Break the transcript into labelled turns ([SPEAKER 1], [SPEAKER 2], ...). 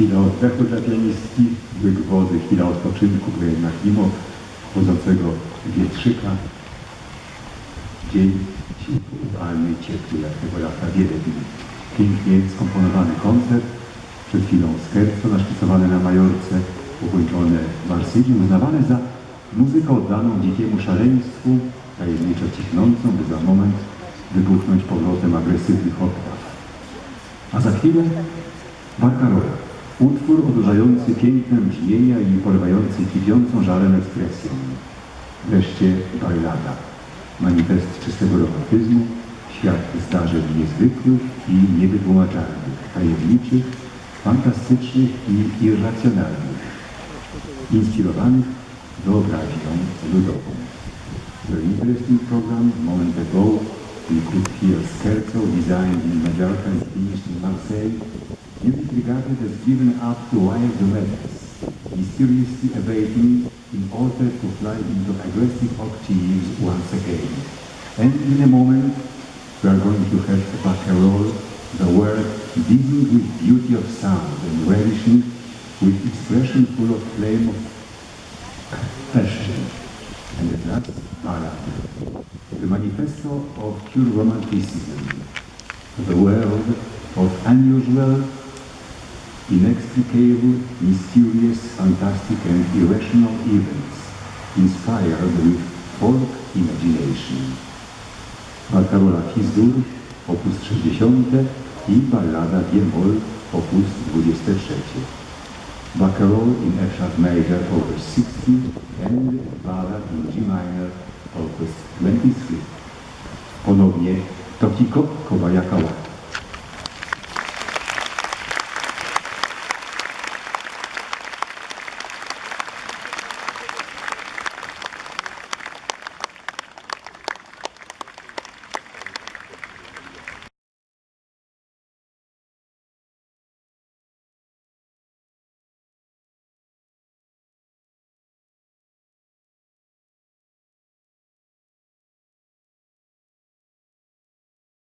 [SPEAKER 1] Chwila oddechu dla pianistki, łyk wody, chwila odpoczynku, bo jednak mimo chodzącego wietrzyka dzień i ciepły jak tego lata wiele dni. Pięknie skomponowany koncert, przed chwilą scherzo naszkicowane na Majorce, ukończone w Marsylii, uznawane za muzykę oddaną dzikiemu szaleństwu, tajemniczo cichnącą, by za moment wybuchnąć powrotem agresywnych oktaw. A za chwilę Barcarola, utwór odurzający pięknem brzmienia i porywający kipiącą żarem ekspresją. Wreszcie ballada, manifest czystego romantyzmu, świat zdarzeń niezwykłych i niewytłumaczalnych, tajemniczych, fantastycznych i irracjonalnych, inspirowanych wyobraźnią ludową. Very interesting program. Moment ago, we could hear Scherzo designed in Mallorca and finished in Marseille. Music regarded as given up to wild madness, mysteriously abating in order to fly into aggressive octaves once again. And in a moment, we are going to have a Baccarol, the word beaming with beauty of sound and relishing with expression full of flame of passion. And at last, ballad, the manifesto of pure romanticism, the world of unusual, inexplicable, mysterious, fantastic and irrational events, inspired with folk imagination. Barcarola Fizdur, opus 60 i ballada Diemol, opus 23. Barcarolle in F sharp major, opus 60, and ballad in G minor, opus 23. Ponownie Tokiko Kobayakawa.